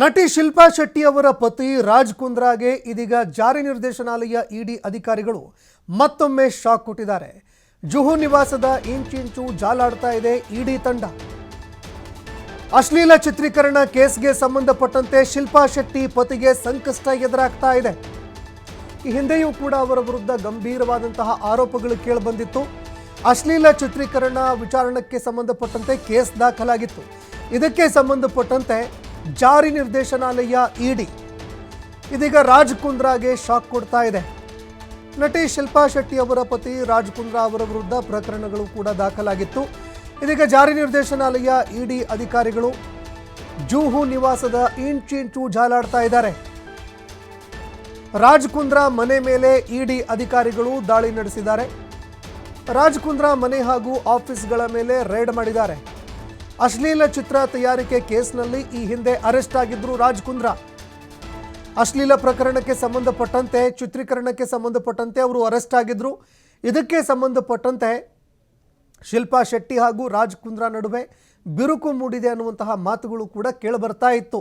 ನಟಿ ಶಿಲ್ಪಾ ಶೆಟ್ಟಿ ಅವರ ಪತಿ ರಾಜ್ ಕುಂದ್ರಾಗೆ ಇದೀಗ ಜಾರಿ ನಿರ್ದೇಶನಾಲಯ ಇಡಿ ಅಧಿಕಾರಿಗಳು ಮತ್ತೊಮ್ಮೆ ಶಾಕ್ ಕೊಟ್ಟಿದ್ದಾರೆ. ಜುಹು ನಿವಾಸದ ಇಂಚಿಂಚು ಜಾಲಾಡ್ತಾ ಇದೆ ಇಡಿ ತಂಡ. ಅಶ್ಲೀಲ ಚಿತ್ರೀಕರಣ ಕೇಸ್ಗೆ ಸಂಬಂಧಪಟ್ಟಂತೆ ಶಿಲ್ಪಾ ಶೆಟ್ಟಿ ಪತಿಗೆ ಸಂಕಷ್ಟ ಎದುರಾಗ್ತಾ ಇದೆ. ಈ ಹಿಂದೆಯೂ ಕೂಡ ಅವರ ವಿರುದ್ಧ ಗಂಭೀರವಾದಂತಹ ಆರೋಪಗಳು ಕೇಳಿಬಂದಿತ್ತು. ಅಶ್ಲೀಲ ಚಿತ್ರೀಕರಣ ವಿಚಾರಣಕ್ಕೆ ಸಂಬಂಧಪಟ್ಟಂತೆ ಕೇಸ್ ದಾಖಲಾಗಿತ್ತು. ಇದಕ್ಕೆ ಸಂಬಂಧಪಟ್ಟಂತೆ ಜಾರಿ ನಿರ್ದೇಶನಾಲಯ ಇಡಿ. ಇದೀಗ ರಾಜ್ ಕುಂದ್ರಾಗೆ ಶಾಕ್ ಕೊಡ್ತಾ ಇದೆ. ನಟಿ ಶಿಲ್ಪಾ ಶೆಟ್ಟಿ ಅವರ ಪತಿ ರಾಜ್ ಕುಂದ್ರಾ ಅವರ ವಿರುದ್ಧ ಪ್ರಕರಣಗಳು ಕೂಡ ದಾಖಲಾಗಿತ್ತು. ಇದೀಗ ಜಾರಿ ನಿರ್ದೇಶನಾಲಯ ಇಡಿ ಅಧಿಕಾರಿಗಳು ಜೂಹು ನಿವಾಸದ ಇಂಚಿಂಚು ಜಾಲಾಡ್ತಾ ಇದ್ದಾರೆ. ರಾಜ್ ಕುಂದ್ರಾ ಮನೆ ಮೇಲೆ ಇಡಿ ಅಧಿಕಾರಿಗಳು ದಾಳಿ ನಡೆಸಿದ್ದಾರೆ. ರಾಜ್ ಕುಂದ್ರಾ ಮನೆ ಹಾಗೂ ಆಫೀಸ್ಗಳ ಮೇಲೆ ರೇಡ್ ಮಾಡಿದ್ದಾರೆ. ಅಶ್ಲೀಲ ಚಿತ್ರ ತಯಾರಿಕೆ ಕೇಸ್ನಲ್ಲಿ ಈ ಹಿಂದೆ ಅರೆಸ್ಟ್ ಆಗಿದ್ರು ರಾಜ್ ಕುಂದ್ರಾ ಅಶ್ಲೀಲ ಪ್ರಕರಣಕ್ಕೆ ಸಂಬಂಧಪಟ್ಟಂತೆ, ಚಿತ್ರೀಕರಣಕ್ಕೆ ಸಂಬಂಧಪಟ್ಟಂತೆ ಅವರು ಅರೆಸ್ಟ್ ಆಗಿದ್ರು. ಇದಕ್ಕೆ ಸಂಬಂಧಪಟ್ಟಂತೆ ಶಿಲ್ಪಾ ಶೆಟ್ಟಿ ಹಾಗೂ ರಾಜ್ ಕುಂದ್ರಾ ನಡುವೆ ಬಿರುಕು ಮೂಡಿದೆ ಅನ್ನುವಂತಹ ಮಾತುಗಳು ಕೂಡ ಕೇಳಿಬರ್ತಾ ಇತ್ತು.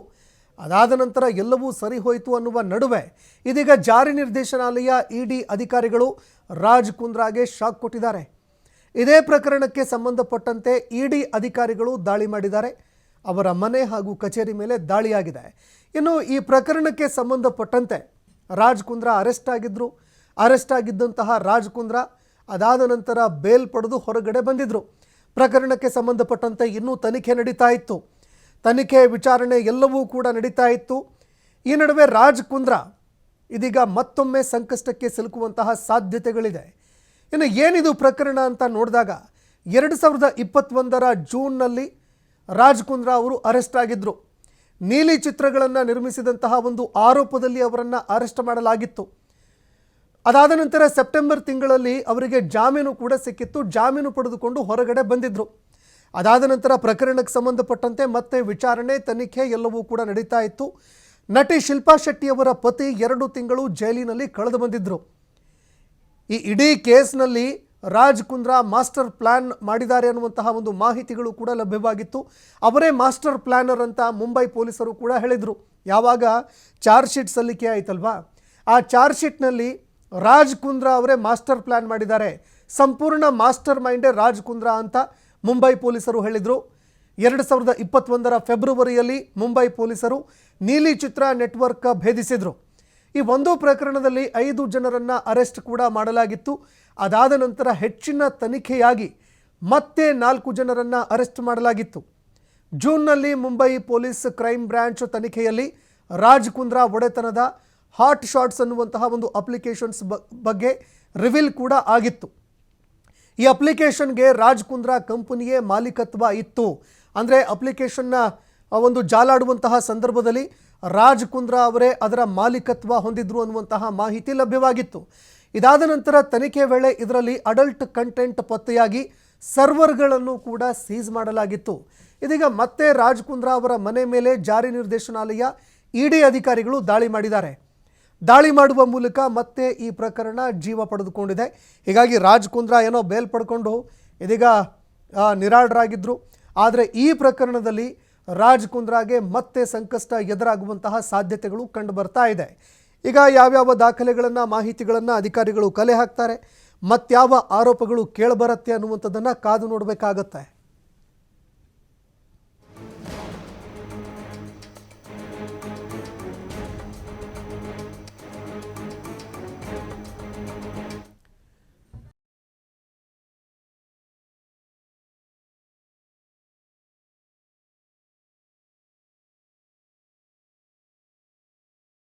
ಅದಾದ ನಂತರ ಎಲ್ಲವೂ ಸರಿ ಹೋಯಿತು ಅನ್ನುವ ನಡುವೆ ಇದೀಗ ಜಾರಿ ನಿರ್ದೇಶನಾಲಯ ಇಡಿ ಅಧಿಕಾರಿಗಳು ರಾಜ್ ಕುಂದ್ರಾಗೆ ಶಾಕ್ ಕೊಟ್ಟಿದ್ದಾರೆ. ಇದೇ ಪ್ರಕರಣಕ್ಕೆ ಸಂಬಂಧಪಟ್ಟಂತೆ ಇಡಿ ಅಧಿಕಾರಿಗಳು ದಾಳಿ ಮಾಡಿದ್ದಾರೆ. ಅವರ ಮನೆ ಹಾಗೂ ಕಚೇರಿ ಮೇಲೆ ದಾಳಿಯಾಗಿದೆ. ಇನ್ನು ಈ ಪ್ರಕರಣಕ್ಕೆ ಸಂಬಂಧಪಟ್ಟಂತೆ ರಾಜ್ ಕುಂದ್ರಾ ಅರೆಸ್ಟ್ ಆಗಿದ್ದರು ಅರೆಸ್ಟ್ ಆಗಿದ್ದಂತಹ ರಾಜ್ ಕುಂದ್ರಾ ಅದಾದ ನಂತರ ಬೇಲ್ ಪಡೆದು ಹೊರಗಡೆ ಬಂದಿದ್ದರು ಪ್ರಕರಣಕ್ಕೆ ಸಂಬಂಧಪಟ್ಟಂತೆ ಇನ್ನೂ ತನಿಖೆ ನಡೀತಾ ಇತ್ತು. ತನಿಖೆ ವಿಚಾರಣೆ ಎಲ್ಲವೂ ಕೂಡ ನಡೀತಾ ಇತ್ತು. ಈ ನಡುವೆ ರಾಜ್ ಕುಂದ್ರಾ ಇದೀಗ ಮತ್ತೊಮ್ಮೆ ಸಂಕಷ್ಟಕ್ಕೆ ಸಿಲುಕುವಂತಹ ಸಾಧ್ಯತೆಗಳಿದೆ. ಇನ್ನು ಏನಿದು ಪ್ರಕರಣ ಅಂತ ನೋಡಿದಾಗ ಎರಡು ಸಾವಿರದ ಇಪ್ಪತ್ತೊಂದರ ಜೂನ್ನಲ್ಲಿ ರಾಜ್ ಕುಂದ್ರಾ ಅವರು ಅರೆಸ್ಟ್ ಆಗಿದ್ದರು ನೀಲಿ ಚಿತ್ರಗಳನ್ನು ನಿರ್ಮಿಸಿದಂತಹ ಒಂದು ಆರೋಪದಲ್ಲಿ ಅವರನ್ನು ಅರೆಸ್ಟ್ ಮಾಡಲಾಗಿತ್ತು. ಅದಾದ ನಂತರ ಸೆಪ್ಟೆಂಬರ್ ತಿಂಗಳಲ್ಲಿ ಅವರಿಗೆ ಜಾಮೀನು ಕೂಡ ಸಿಕ್ಕಿತ್ತು. ಜಾಮೀನು ಪಡೆದುಕೊಂಡು ಹೊರಗಡೆ ಬಂದಿದ್ದರು ಅದಾದ ನಂತರ ಪ್ರಕರಣಕ್ಕೆ ಸಂಬಂಧಪಟ್ಟಂತೆ ಮತ್ತೆ ವಿಚಾರಣೆ, ತನಿಖೆ ಎಲ್ಲವೂ ಕೂಡ ನಡೀತಾ ಇತ್ತು. ನಟಿ ಶಿಲ್ಪಾ ಶೆಟ್ಟಿಯವರ ಪತಿ ಎರಡು ತಿಂಗಳು ಜೈಲಿನಲ್ಲಿ ಕಳೆದು ಬಂದಿದ್ದರು ಈ ಇಡೀ ಕೇಸ್ನಲ್ಲಿ ರಾಜ್ ಕುಂದ್ರಾ ಮಾಸ್ಟರ್ ಪ್ಲ್ಯಾನ್ ಮಾಡಿದ್ದಾರೆ ಅನ್ನುವಂತಹ ಒಂದು ಮಾಹಿತಿಗಳು ಕೂಡ ಲಭ್ಯವಾಗಿತ್ತು. ಅವರೇ ಮಾಸ್ಟರ್ ಪ್ಲ್ಯಾನರ್ ಅಂತ ಮುಂಬೈ ಪೊಲೀಸರು ಕೂಡ ಹೇಳಿದರು. ಯಾವಾಗ? ಚಾರ್ಜ್ ಶೀಟ್ ಸಲ್ಲಿಕೆ ಆಯಿತಲ್ವಾ? ಆ ಚಾರ್ಜ್ ಶೀಟ್ನಲ್ಲಿ ರಾಜ್ ಕುಂದ್ರಾ ಅವರೇ ಮಾಸ್ಟರ್ ಪ್ಲ್ಯಾನ್ ಮಾಡಿದ್ದಾರೆ. ಸಂಪೂರ್ಣ ಮಾಸ್ಟರ್ ಮೈಂಡೇ ರಾಜ್ ಕುಂದ್ರಾ ಅಂತ ಮುಂಬೈ ಪೊಲೀಸರು ಹೇಳಿದರು. ಎರಡು ಸಾವಿರದ ಇಪ್ಪತ್ತೊಂದರ ಫೆಬ್ರವರಿಯಲ್ಲಿ ಮುಂಬೈ ಪೊಲೀಸರು ನೀಲಿ ಚಿತ್ರ ನೆಟ್ವರ್ಕ್ ಭೇದಿಸಿದರು. ಈ ಒಂದು ಪ್ರಕರಣದಲ್ಲಿ ಐದು ಜನರನ್ನು ಅರೆಸ್ಟ್ ಕೂಡ ಮಾಡಲಾಗಿತ್ತು. ಅದಾದ ನಂತರ ಹೆಚ್ಚಿನ ತನಿಖೆಯಾಗಿ ಮತ್ತೆ ನಾಲ್ಕು ಜನರನ್ನು ಅರೆಸ್ಟ್ ಮಾಡಲಾಗಿತ್ತು. ಜೂನ್ನಲ್ಲಿ ಮುಂಬೈ ಪೊಲೀಸ್ ಕ್ರೈಮ್ ಬ್ರಾಂಚ್ ತನಿಖೆಯಲ್ಲಿ ರಾಜ್ ಕುಂದ್ರಾ ಒಡೆತನದ ಹಾಟ್ ಶಾಟ್ಸ್ ಅನ್ನುವಂತಹ ಒಂದು ಅಪ್ಲಿಕೇಶನ್ಸ್ ಬಗ್ಗೆ ರಿವೀಲ್ ಕೂಡ ಆಗಿತ್ತು. ಈ ಅಪ್ಲಿಕೇಶನ್ಗೆ ರಾಜ್ ಕುಂದ್ರಾ ಕಂಪನಿಯೇ ಮಾಲೀಕತ್ವ ಇತ್ತು. ಅಂದರೆ ಅಪ್ಲಿಕೇಶನ್ನ ಒಂದು ಜಾಲಾಡುವಂತಹ ಸಂದರ್ಭದಲ್ಲಿ ರಾಜ್ ಕುಂದ್ರಾ ಅವರೇ ಅದರ ಮಾಲೀಕತ್ವ ಹೊಂದಿದ್ರು ಅನ್ನುವಂತಹ ಮಾಹಿತಿ ಲಭ್ಯವಾಗಿತ್ತು. ಇದಾದ ನಂತರ ತನಿಖೆ ವೇಳೆ ಇದರಲ್ಲಿ ಅಡಲ್ಟ್ ಕಂಟೆಂಟ್ ಪತ್ತೆಯಾಗಿ ಸರ್ವರ್ಗಳನ್ನು ಕೂಡ ಸೀಸ್ ಮಾಡಲಾಗಿತ್ತು. ಇದೀಗ ಮತ್ತೆ ರಾಜ್ ಕುಂದ್ರಾ ಅವರ ಮನೆ ಮೇಲೆ ಜಾರಿ ನಿರ್ದೇಶನಾಲಯ, ಇಡಿ ಅಧಿಕಾರಿಗಳು ದಾಳಿ ಮಾಡಿದ್ದಾರೆ. ದಾಳಿ ಮಾಡುವ ಮೂಲಕ ಮತ್ತೆ ಈ ಪ್ರಕರಣ ಜೀವ ಪಡೆದುಕೊಂಡಿದೆ. ಹೀಗಾಗಿ ರಾಜ್ ಕುಂದ್ರಾ ಏನೋ ಬೇಲ್ ಪಡ್ಕೊಂಡು ಇದೀಗ ನಿರಾಳರಾಗಿದ್ದರು ಆದರೆ ಈ ಪ್ರಕರಣದಲ್ಲಿ ರಾಜ್ ಕುಂದ್ರಾಗೆ ಮತ್ತೆ ಸಂಕಷ್ಟ ಎದುರಾಗುವಂತಹ ಸಾಧ್ಯತೆಗಳು ಕಂಡು ಬರ್ತಾ ಇದೆ. ಈಗ ಯಾವ್ಯಾವ ದಾಖಲೆಗಳನ್ನು, ಮಾಹಿತಿಗಳನ್ನು ಅಧಿಕಾರಿಗಳು ಕಲೆ ಹಾಕ್ತಾರೆ ಮತ್ಯಾವ ಆರೋಪಗಳು ಕೇಳಬರುತ್ತೆ ಅನ್ನುವಂಥದ್ದನ್ನು ಕಾದು ನೋಡಬೇಕಾಗತ್ತೆ.